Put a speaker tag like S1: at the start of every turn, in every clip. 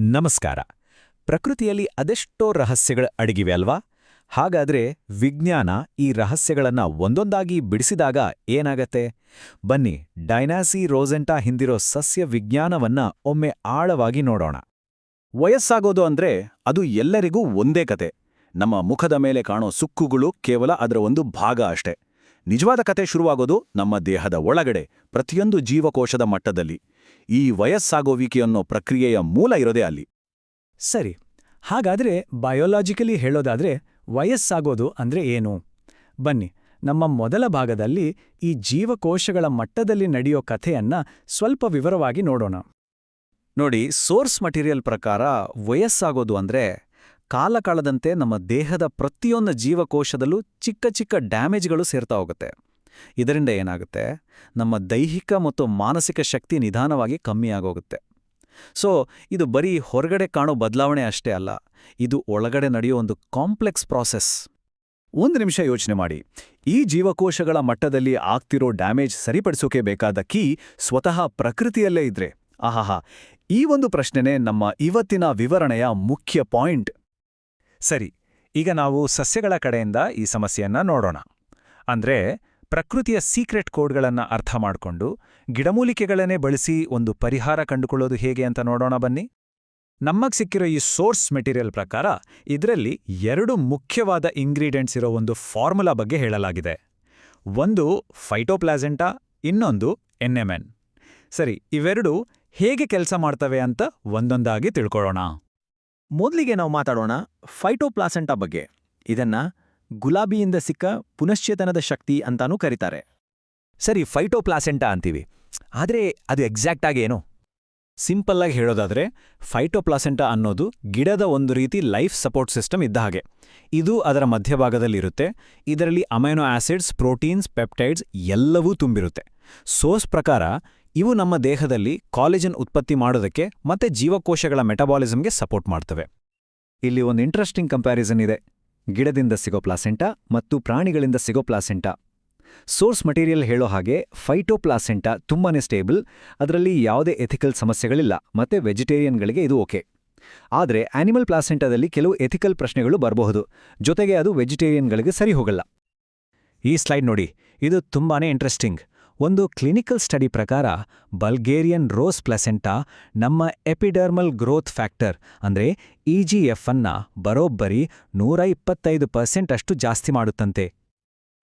S1: ನಮಸ್ಕಾರ. ಪ್ರಕೃತಿಯಲ್ಲಿ ಅದೆಷ್ಟೋ ರಹಸ್ಯಗಳು ಅಡಗಿವೆ ಅಲ್ವಾ? ಹಾಗಾದ್ರೆ ವಿಜ್ಞಾನ ಈ ರಹಸ್ಯಗಳನ್ನ ಒಂದೊಂದಾಗಿ ಬಿಡಿಸಿದಾಗ ಏನಾಗತ್ತೆ? ಬನ್ನಿ, ಡೈನಾಸಿ ರೋಸೆಂಟಾ ಹಿಂದಿರೋ ಸಸ್ಯ ವಿಜ್ಞಾನವನ್ನ ಒಮ್ಮೆ ಆಳವಾಗಿ ನೋಡೋಣ.
S2: ವಯಸ್ಸಾಗೋದು ಅಂದ್ರೆ ಅದು ಎಲ್ಲರಿಗೂ ಒಂದೇ ಕತೆ. ನಮ್ಮ ಮುಖದ ಮೇಲೆ ಕಾಣೋ ಸುಕ್ಕುಗಳು ಕೇವಲ ಅದರ ಒಂದು ಭಾಗ ಅಷ್ಟೆ. ನಿಜವಾದ ಕತೆ ಶುರುವಾಗೋದು ನಮ್ಮ ದೇಹದ ಒಳಗಡೆ, ಪ್ರತಿಯೊಂದು ಜೀವಕೋಶದ ಮಟ್ಟದಲ್ಲಿ. ಈ ವಯಸ್ಸಾಗೋವಿಕೆ ಅನ್ನೋ ಪ್ರಕ್ರಿಯೆಯ ಮೂಲ ಇರೋದೇ ಅಲ್ಲಿ.
S3: ಸರಿ ಹಾಗಾದ್ರೆ ಬಯೋಲಾಜಿಕಲಿ ಹೇಳೋದಾದ್ರೆ ವಯಸ್ಸಾಗೋದು ಅಂದ್ರೆ ಏನು? ಬನ್ನಿ ನಮ್ಮ ಮೊದಲ ಭಾಗದಲ್ಲಿ ಈ ಜೀವಕೋಶಗಳ ಮಟ್ಟದಲ್ಲಿ ನಡೆಯೋ ಕಥೆಯನ್ನ ಸ್ವಲ್ಪ ವಿವರವಾಗಿ ನೋಡೋಣ.
S1: ನೋಡಿ ಸೋರ್ಸ್ ಮಟೀರಿಯಲ್ ಪ್ರಕಾರ ವಯಸ್ಸಾಗೋದು ಅಂದ್ರೆ ಕಾಲಕಾಲದಂತೆ ನಮ್ಮ ದೇಹದ ಪ್ರತಿಯೊಂದು ಜೀವಕೋಶದಲ್ಲೂ ಚಿಕ್ಕ ಚಿಕ್ಕ ಡ್ಯಾಮೇಜ್ಗಳು ಸೇರ್ತಾ ಹೋಗುತ್ತೆ. ಇದರಿಂದ ಏನಾಗುತ್ತೆ? ನಮ್ಮ ದೈಹಿಕ ಮತ್ತು ಮಾನಸಿಕ ಶಕ್ತಿ ನಿಧಾನವಾಗಿ ಕಮ್ಮಿಯಾಗೋಗುತ್ತೆ ಸೊ, ಇದು ಬರೀ ಹೊರಗಡೆ ಕಾಣೋ ಬದಲಾವಣೆ ಅಷ್ಟೇ ಅಲ್ಲ, ಇದು ಒಳಗಡೆ ನಡೆಯೋ ಒಂದು ಕಾಂಪ್ಲೆಕ್ಸ್ ಪ್ರಾಸೆಸ್.
S2: ಒಂದು ನಿಮಿಷ ಯೋಚನೆ ಮಾಡಿ. ಈ ಜೀವಕೋಶಗಳ ಮಟ್ಟದಲ್ಲಿ ಆಗ್ತಿರೋ ಡ್ಯಾಮೇಜ್ ಸರಿಪಡಿಸೋಕೆ ಬೇಕಾದ ಕೀ ಸ್ವತಃ ಪ್ರಕೃತಿಯಲ್ಲೇ ಇದ್ರೆ. ಆಹಾಹಾ, ಈ ಒಂದು ಪ್ರಶ್ನೆನೇ ನಮ್ಮ ಇವತ್ತಿನ ವಿವರಣೆಯ ಮುಖ್ಯ ಪಾಯಿಂಟ್.
S3: ಸರಿ, ಈಗ ನಾವು ಸಸ್ಯಗಳ ಕಡೆಯಿಂದ ಈ ಸಮಸ್ಯೆಯನ್ನ ನೋಡೋಣ. ಅಂದ್ರೆ ಪ್ರಕೃತಿಯ ಸೀಕ್ರೆಟ್ ಕೋಡ್ಗಳನ್ನು ಅರ್ಥ ಮಾಡಿಕೊಂಡು ಗಿಡಮೂಲಿಕೆಗಳನ್ನೇ ಬಳಸಿ ಒಂದು ಪರಿಹಾರ ಕಂಡುಕೊಳ್ಳೋದು ಹೇಗೆ ಅಂತ ನೋಡೋಣ ಬನ್ನಿ. ನಮಗೆ ಸಿಕ್ಕಿರೋ ಈ ಸೋರ್ಸ್ ಮೆಟೀರಿಯಲ್ ಪ್ರಕಾರ ಇದರಲ್ಲಿ ಎರಡು ಮುಖ್ಯವಾದ ಇಂಗ್ರೀಡಿಯೆಂಟ್ಸ್ ಇರೋ ಒಂದು ಫಾರ್ಮುಲಾ ಬಗ್ಗೆ ಹೇಳಲಾಗಿದೆ. ಒಂದು ಫೈಟೋಪ್ಲಾಸೆಂಟಾ, ಇನ್ನೊಂದು ಎನ್ಎಮ್ಎನ್ ಸರಿ, ಇವೆರಡು ಹೇಗೆ ಕೆಲಸ ಮಾಡ್ತವೆ ಅಂತ ಒಂದೊಂದಾಗಿ ತಿಳ್ಕೊಳ್ಳೋಣ.
S2: ಮೊದಲಿಗೆ ನಾವು ಮಾತಾಡೋಣ ಫೈಟೋಪ್ಲಾಸೆಂಟಾ ಬಗ್ಗೆ. ಇದನ್ನ ಗುಲಾಬಿಯಿಂದ ಸಿಕ್ಕ ಪುನಶ್ಚೇತನದ ಶಕ್ತಿ ಅಂತಾನೂ ಕರೀತಾರೆ.
S1: ಸರಿ, ಫೈಟೋಪ್ಲಾಸೆಂಟಾ ಅಂತೀವಿ. ಆದ್ರೆ ಅದು ಎಕ್ಸಾಕ್ಟ್ ಆಗಿ ಏನು? ಸಿಂಪಲ್ಲಾಗಿ ಹೇಳೋದಾದ್ರೆ, ಫೈಟೋಪ್ಲಾಸೆಂಟಾ ಅನ್ನೋದು ಗಿಡದ ಒಂದು ರೀತಿ ಲೈಫ್ ಸಪೋರ್ಟ್ ಸಿಸ್ಟಮ್ ಇದ್ದ ಹಾಗೆ. ಇದು ಅದರ ಮಧ್ಯಭಾಗದಲ್ಲಿರುತ್ತೆ. ಇದರಲ್ಲಿ ಅಮೈನೋ ಆಸಿಡ್ಸ್, ಪ್ರೋಟೀನ್ಸ್, ಪೆಪ್ಟೈಡ್ಸ್ ಎಲ್ಲವೂ ತುಂಬಿರುತ್ತೆ. ಸೋಸ್ ಪ್ರಕಾರ, ಇವು ನಮ್ಮ ದೇಹದಲ್ಲಿ ಕಾಲೇಜನ್ ಉತ್ಪತ್ತಿ ಮಾಡೋದಕ್ಕೆ ಮತ್ತೆ ಜೀವಕೋಶಗಳ ಮೆಟಬಾಲಿಸಮ್ಗೆ ಸಪೋರ್ಟ್ ಮಾಡ್ತವೆ. ಇಲ್ಲಿ ಒಂದು ಇಂಟ್ರೆಸ್ಟಿಂಗ್ ಕಂಪ್ಯಾರಿಸನ್ ಇದೆ. ಗಿಡದಿಂದ ಸಿಗೋ ಪ್ಲಾಸೆಂಟಾ ಮತ್ತು ಪ್ರಾಣಿಗಳಿಂದ ಸಿಗೋ ಪ್ಲಾಸೆಂಟಾ. ಸೋರ್ಸ್ ಮಟೀರಿಯಲ್ ಹೇಳೋ ಹಾಗೆ ಫೈಟೋಪ್ಲಾಸೆಂಟಾ ತುಂಬಾನೇ ಸ್ಟೇಬಲ್, ಅದರಲ್ಲಿ ಯಾವುದೇ ಎಥಿಕಲ್ ಸಮಸ್ಯೆಗಳಿಲ್ಲ, ಮತ್ತೆ ವೆಜಿಟೇರಿಯನ್ಗಳಿಗೆ ಇದು ಓಕೆ. ಆದರೆ ಆನಿಮಲ್ ಪ್ಲಾಸೆಂಟಾದಲ್ಲಿ ಕೆಲವು ಎಥಿಕಲ್ ಪ್ರಶ್ನೆಗಳು ಬರಬಹುದು, ಜೊತೆಗೆ ಅದು ವೆಜಿಟೇರಿಯನ್ಗಳಿಗೆ ಸರಿ ಹೋಗಲ್ಲ. ಈ ಸ್ಲೈಡ್ ನೋಡಿ, ಇದು ತುಂಬಾನೇ ಇಂಟ್ರೆಸ್ಟಿಂಗ್. ಒಂದು ಕ್ಲಿನಿಕಲ್ ಸ್ಟಡಿ ಪ್ರಕಾರ ಬಲ್ಗೇರಿಯನ್ ರೋಸ್ ಪ್ಲಸೆಂಟಾ ನಮ್ಮ ಎಪಿಡರ್ಮಲ್ ಗ್ರೋತ್ ಫ್ಯಾಕ್ಟರ್ ಅಂದ್ರೆ ಇಜಿಎಫ್ ಅನ್ನ ಬರೋಬ್ಬರಿ ನೂರ ಇಪ್ಪತ್ತೈದು ಪರ್ಸೆಂಟ್ ಅಷ್ಟು ಜಾಸ್ತಿ ಮಾಡುತ್ತಂತೆ.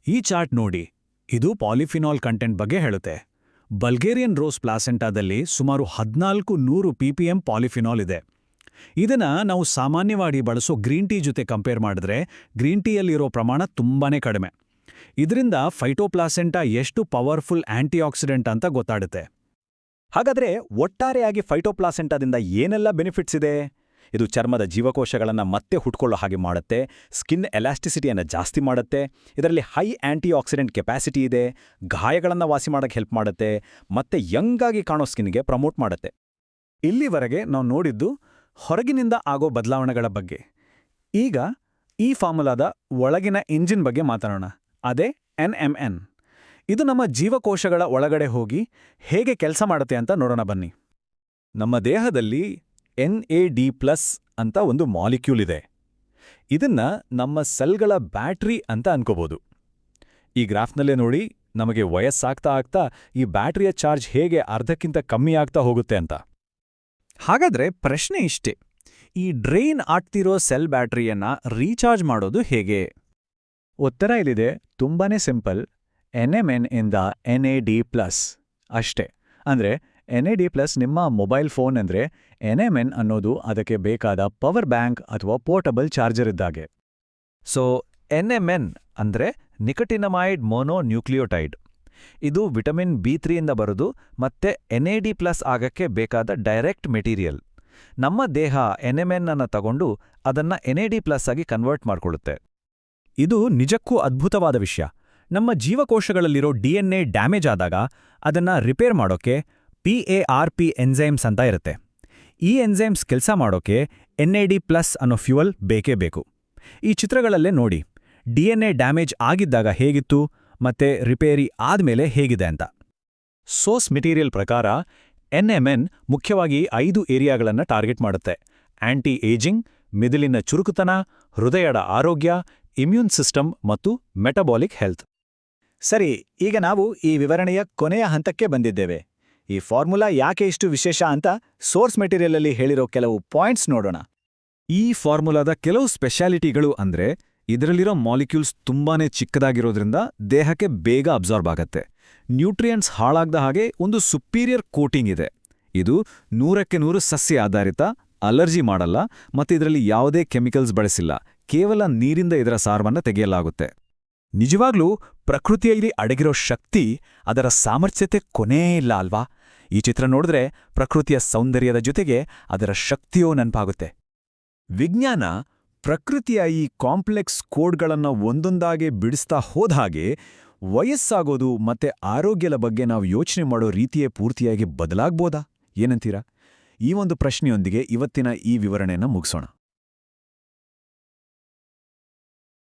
S3: ಈ ಚಾರ್ಟ್ ನೋಡಿ, ಇದು ಪಾಲಿಫಿನಾಲ್ ಕಂಟೆಂಟ್ ಬಗ್ಗೆ ಹೇಳುತ್ತೆ. ಬಲ್ಗೇರಿಯನ್ ರೋಸ್ ಪ್ಲಾಸೆಂಟಾದಲ್ಲಿ ಸುಮಾರು ಹದಿನಾಲ್ಕು ನೂರು ಪಿಪಿಎಂ ಪಾಲಿಫಿನಾಲ್ ಇದೆ. ಇದನ್ನ ನಾವು ಸಾಮಾನ್ಯವಾಗಿ ಬಳಸೋ ಗ್ರೀನ್ ಟೀ ಜೊತೆ ಕಂಪೇರ್ ಮಾಡಿದ್ರೆ ಗ್ರೀನ್ ಟೀಯಲ್ಲಿರೋ ಪ್ರಮಾಣ ತುಂಬಾನೇ ಕಡಿಮೆ. ಇದರಿಂದ ಫೈಟೋಪ್ಲಾಸೆಂಟಾ ಎಷ್ಟು ಪವರ್ಫುಲ್ ಆಂಟಿಆಕ್ಸಿಡೆಂಟ್ ಅಂತ ಗೊತ್ತಾಡುತ್ತೆ.
S2: ಹಾಗಾದ್ರೆ ಒಟ್ಟಾರೆಯಾಗಿ ಫೈಟೋಪ್ಲಾಸೆಂಟಾದಿಂದ ಏನೆಲ್ಲ ಬೆನಿಫಿಟ್ಸ್ ಇದೆ? ಇದು ಚರ್ಮದ ಜೀವಕೋಶಗಳನ್ನು ಮತ್ತೆ ಹುಟ್ಕೊಳ್ಳೋ ಹಾಗೆ ಮಾಡುತ್ತೆ, ಸ್ಕಿನ್ ಎಲಾಸ್ಟಿಸಿಟಿಯನ್ನು ಜಾಸ್ತಿ ಮಾಡುತ್ತೆ, ಇದರಲ್ಲಿ ಹೈ ಆಂಟಿ ಆಕ್ಸಿಡೆಂಟ್ ಕೆಪಾಸಿಟಿ ಇದೆ, ಗಾಯಗಳನ್ನು ವಾಸಿ ಮಾಡೋಕ್ಕೆ ಹೆಲ್ಪ್ ಮಾಡುತ್ತೆ, ಮತ್ತೆ ಯಂಗಾಗಿ ಕಾಣೋ ಸ್ಕಿನ್ಗೆ ಪ್ರಮೋಟ್ ಮಾಡುತ್ತೆ.
S3: ಇಲ್ಲಿವರೆಗೆ ನಾವು ನೋಡಿದ್ದು ಹೊರಗಿನಿಂದ ಆಗೋ ಬದಲಾವಣೆಗಳ ಬಗ್ಗೆ. ಈಗ ಈ ಫಾರ್ಮುಲಾದ ಒಳಗಿನ ಇಂಜಿನ್ ಬಗ್ಗೆ ಮಾತಾಡೋಣ. ಅದೇ ಎನ್ ಎಂ ಎನ್ ಇದು ನಮ್ಮ ಜೀವಕೋಶಗಳ ಒಳಗಡೆ ಹೋಗಿ ಹೇಗೆ ಕೆಲಸ ಮಾಡುತ್ತೆ ಅಂತ ನೋಡೋಣ ಬನ್ನಿ.
S2: ನಮ್ಮ ದೇಹದಲ್ಲಿ ಎನ್ ಎ ಡಿ ಪ್ಲಸ್ ಅಂತ ಒಂದು ಮಾಲಿಕ್ಯೂಲ್ ಇದೆ. ಇದನ್ನ ನಮ್ಮ ಸೆಲ್ಗಳ ಬ್ಯಾಟ್ರಿ ಅಂತ ಅನ್ಕೋಬೋದು. ಈ ಗ್ರಾಫ್ನಲ್ಲೇ ನೋಡಿ ನಮಗೆ ವಯಸ್ಸಾಗ್ತಾ ಆಗ್ತಾ ಈ ಬ್ಯಾಟ್ರಿಯ ಚಾರ್ಜ್ ಹೇಗೆ ಅರ್ಧಕ್ಕಿಂತ ಕಮ್ಮಿ ಆಗ್ತಾ ಹೋಗುತ್ತೆ ಅಂತ.
S3: ಹಾಗಾದ್ರೆ ಪ್ರಶ್ನೆ ಇಷ್ಟೇ, ಈ ಡ್ರೈನ್ ಆಗ್ತಿರೋ ಸೆಲ್ ಬ್ಯಾಟರಿಯನ್ನ ರೀಚಾರ್ಜ್ ಮಾಡೋದು ಹೇಗೆ? ಉತ್ತರ ಇಲ್ಲಿದೆ, ತುಂಬಾನೇ ಸಿಂಪಲ್. ಎನ್ಎಂಎನ್ ಇಂದ ಎನ್ ಎ ಡಿ ಪ್ಲಸ್ ಅಷ್ಟೇ. ಅಂದ್ರೆ ಎನ್ ಎ ಡಿ ಪ್ಲಸ್ ನಿಮ್ಮ ಮೊಬೈಲ್ ಫೋನ್ ಅಂದ್ರೆ ಎನ್ ಅನ್ನೋದು ಅದಕ್ಕೆ ಬೇಕಾದ ಪವರ್ ಬ್ಯಾಂಕ್ ಅಥವಾ ಪೋರ್ಟಬಲ್ ಚಾರ್ಜರ್ ಇದ್ದಾಗೆ.
S1: ಸೊ, ಎನ್ಎಂಎನ್ ಅಂದ್ರೆ ನಿಕಟಿನಮೈಡ್ ಮೊನೋ ನ್ಯೂಕ್ಲಿಯೋಟೈಡ್ ಇದು ವಿಟಮಿನ್ ಬಿ ತ್ರೀಯಿಂದ ಬರೋದು ಮತ್ತೆ ಎನ್ಎಡಿ ಪ್ಲಸ್ ಆಗಕ್ಕೆ ಬೇಕಾದ ಡೈರೆಕ್ಟ್ ಮೆಟೀರಿಯಲ್. ನಮ್ಮ ದೇಹ ಎಎಎಂಎನ್ ಅನ್ನು ತಗೊಂಡು ಅದನ್ನ ಡಿ ಪ್ಲಸ್ ಆಗಿ ಕನ್ವರ್ಟ್ ಮಾಡ್ಕೊಳ್ಳುತ್ತೆ.
S3: ಇದು ನಿಜಕ್ಕೂ ಅದ್ಭುತವಾದ ವಿಷಯ. ನಮ್ಮ ಜೀವಕೋಶಗಳಲ್ಲಿರೋ ಡಿಎನ್ಎ ಡ್ಯಾಮೇಜ್ ಆದಾಗ ಅದನ್ನ ರಿಪೇರ್ ಮಾಡೋಕೆ P A R P enzymes ಅಂತ ಇರುತ್ತೆ. ಈ ಎನ್ಝೈಮ್ಸ್ ಕೆಲಸ ಮಾಡೋಕೆ ಎನ್ಎಡಿ ಪ್ಲಸ್ ಅನ್ನೋ ಫ್ಯೂಯಲ್ ಬೇಕೇ ಬೇಕು. ಈ ಚಿತ್ರಗಳಲ್ಲೇ ನೋಡಿ ಡಿಎನ್ಎ ಡ್ಯಾಮೇಜ್ ಆಗಿದ್ದಾಗ ಹೇಗಿತ್ತು, ಮತ್ತೆ ರಿಪೇರಿ ಆದ್ಮೇಲೆ ಹೇಗಿದೆ ಅಂತ.
S2: ಸೋಸ್ ಮೆಟೀರಿಯಲ್ ಪ್ರಕಾರ ಎನ್ಎಂಎನ್ ಮುಖ್ಯವಾಗಿ ಐದು ಏರಿಯಾಗಳನ್ನು ಟಾರ್ಗೆಟ್ ಮಾಡುತ್ತೆ. ಆಂಟಿ ಏಜಿಂಗ್ ಮಿದುಲಿನ ಚುರುಕುತನ, ಹೃದಯದ ಆರೋಗ್ಯ ಇಮ್ಯೂನ್ ಸಿಸ್ಟಮ್ ಮತ್ತು ಮೆಟಬಾಲಿಕ್ ಹೆಲ್ತ್.
S1: ಸರಿ, ಈಗ ನಾವು ಈ ವಿವರಣೆಯ ಕೊನೆಯ ಹಂತಕ್ಕೆ ಬಂದಿದ್ದೇವೆ. ಈ ಫಾರ್ಮುಲಾ ಯಾಕೆ ಇಷ್ಟು ವಿಶೇಷ ಅಂತ ಸೋರ್ಸ್ ಮೆಟೀರಿಯಲಲ್ಲಿ ಹೇಳಿರೋ ಕೆಲವು ಪಾಯಿಂಟ್ಸ್ ನೋಡೋಣ.
S3: ಈ ಫಾರ್ಮುಲಾದ ಕೆಲವು ಸ್ಪೆಷಾಲಿಟಿಗಳು ಅಂದ್ರೆ, ಇದರಲ್ಲಿರೋ ಮಾಲಿಕ್ಯೂಲ್ಸ್ ತುಂಬಾನೇ ಚಿಕ್ಕದಾಗಿರೋದ್ರಿಂದ ದೇಹಕ್ಕೆ ಬೇಗ ಅಬ್ಸಾರ್ಬ್ ಆಗತ್ತೆ. ನ್ಯೂಟ್ರಿಯೆಂಟ್ಸ್ ಹಾಳಾಗದ ಹಾಗೆ ಒಂದು ಸುಪೀರಿಯರ್ ಕೋಟಿಂಗ್ ಇದೆ. ಇದು ನೂರಕ್ಕೆ ನೂರು ಸಸ್ಯ ಆಧಾರಿತ ಅಲರ್ಜಿ ಮಾಡಲ್ಲ ಮತ್ತು ಇದರಲ್ಲಿ ಯಾವುದೇ ಕೆಮಿಕಲ್ಸ್ ಬಳಸಿಲ್ಲ. ಕೇವಲ ನೀರಿಂದ ಇದರ ಸಾರವನ್ನು ತೆಗೆಯಲಾಗುತ್ತೆ.
S2: ನಿಜವಾಗ್ಲೂ ಪ್ರಕೃತಿಯಲ್ಲಿ ಅಡಗಿರೋ ಶಕ್ತಿ ಅದರ ಸಾಮರ್ಥ್ಯತೆ ಕೊನೇ ಇಲ್ಲ ಅಲ್ವಾ? ಈ ಚಿತ್ರ ನೋಡಿದ್ರೆ ಪ್ರಕೃತಿಯ ಸೌಂದರ್ಯದ ಜೊತೆಗೆ ಅದರ ಶಕ್ತಿಯೋ ನೆನಪಾಗುತ್ತೆ. ವಿಜ್ಞಾನ ಪ್ರಕೃತಿಯ ಈ ಕಾಂಪ್ಲೆಕ್ಸ್ ಕೋಡ್ಗಳನ್ನು ಒಂದೊಂದಾಗೆ ಬಿಡಿಸ್ತಾ ಹೋದ್ಹಾಗೆ ವಯಸ್ಸಾಗೋದು ಮತ್ತೆ ಆರೋಗ್ಯದ ಬಗ್ಗೆ ನಾವು ಯೋಚನೆ ಮಾಡೋ ರೀತಿಯೇ ಪೂರ್ತಿಯಾಗಿ ಬದಲಾಗ್ಬೋದಾ? ಏನಂತೀರಾ? ಈ ಒಂದು ಪ್ರಶ್ನೆಯೊಂದಿಗೆ ಇವತ್ತಿನ ಈ ವಿವರಣೆಯನ್ನು ಮುಗಿಸೋಣ.